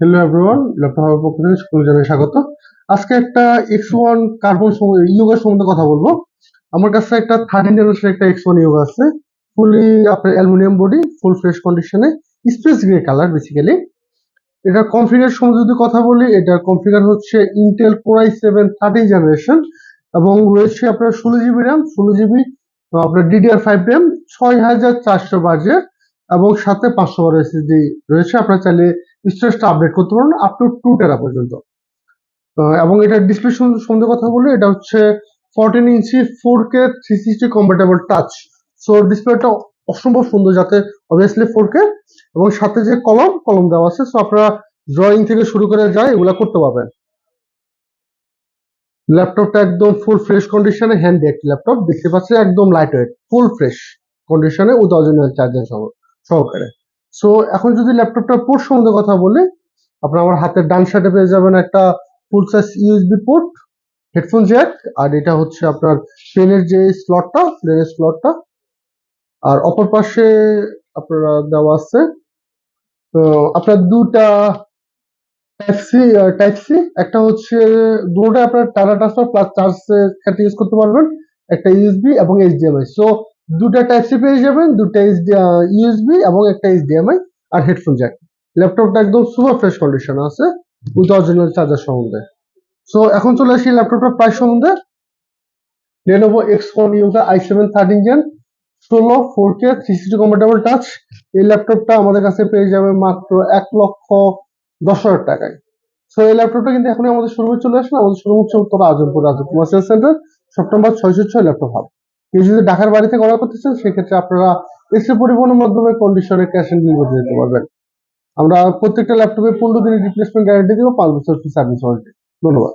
Hello everyone laptop পক্ষ থেকে school জানাই স্বাগত। আজকে একটা এক্স ওয়ান কার্বন ইয়োগার সম্বন্ধে কথা বলব। আমার কাছে একটা থার্টিন জেনারেশন একটা এক্স ওয়ান ইয়োগা আছে। ফুলি আপনার অ্যালুমিনিয়াম বডি ফুল ফ্রেশ কন্ডিশনে স্পেস গ্রে কালার বেসিক্যালি এটা কনফিগার সম্বন্ধে যদি কথা বলি, এটা কনফিগার হচ্ছে Intel Core i seven thirteen generation এবং রয়েছে আপনার ষোলো জিবি র্যাম ষোলো জিবি আপনার ডিডিআর ফাইভ র্যাম ছয় হাজার চারশো বাজে এবং সাথে পাঁচশো বার এসএসডি রয়েছে। আপনার চাইলে স্টোরেজটা আপডেট করতে পারেন আপ টু টু টেরা পর্যন্ত। এবং এটার ডিসপ্লে সম্বন্ধে কথা বলি এটা হচ্ছে ফোরটিন ইঞ্চি four K three sixty compatible touch so ডিসপ্লেটা অসম্ভব সুন্দর যাতে অবভিয়াসলি ফোর কে এবং সাথে যে কলম কলম দেওয়া আছে। সো আপনারা ড্রয়িং থেকে শুরু করে যায় এগুলা করতে পারবেন। ল্যাপটপটা একদম ফুল ফ্রেশ কন্ডিশনে হ্যান্ডি একটি ল্যাপটপ দেখতে পাচ্ছি একদম লাইট ওয়েট ফুল ফ্রেশ কন্ডিশনে অরিজিনাল চার্জার সহকারে। সো এখন যদি ল্যাপটপটার পোর্ট সম্বন্ধে কথা বলি, আপনার আমার হাতের ডান সাইডে পেয়ে যাবেন একটা full size USB port headphone jack আর এটা হচ্ছে আপনার পেনের যে স্লটটা প্লেনের স্লটটা আর অপর পাশে আপনারা দেওয়া আছে, তো আপনার দুটা টাইপ সি টাইপ সি একটা হচ্ছে দুটোটা আপনার টাটা ট্রান্সফার প্লাস চার্জ ক্ষেত্রে ইউজ করতে পারবেন, একটা ইউএসবি এবং এইচডিএমআই সো দুটা টাইপ সি পেয়ে যাবেন, দুটা ইউএসবি এবং একটা এইচডিএমআই আর হেডফোন জ্যাক ল্যাপটপটা একদম সুপার ফ্রেশ কন্ডিশন আছে উইথ অরিজিনাল চার্জার সম্বন্ধে। সো এখন চলে আসি ল্যাপটপটার প্রাইস সম্বন্ধে। Lenovo X1 Yoga i7 13 Gen ষোলো four K three sixty compatible touch এই ল্যাপটপটা আমাদের কাছে পেয়ে যাবে মাত্র এক লক্ষ দশ হাজার টাকায়। সো এই ল্যাপটপটা কিন্তু এখন আমাদের শোরুমে চলে আসবে। আমাদের শোরুম হচ্ছে উত্তর আজমপুর আজমপুর সেন্টার সেপ্টেম্বর ছয়শো ছয় ল্যাপটপ হাব। কেউ যদি ঢাকার বাড়ি থেকে অর্ডার করতে চান সেক্ষেত্রে আপনারা এসে পরিবহনের মাধ্যমে কন্ডিশনে ক্যাশ অন ডেলিভারি দিতে পারবেন। আমরা প্রত্যেকটা ল্যাপটপে পনেরো দিনের রিপ্লেসমেন্ট গ্যারান্টি দিব, পাঁচ বছর সার্ভিস ওয়ারেন্টি ধন্যবাদ।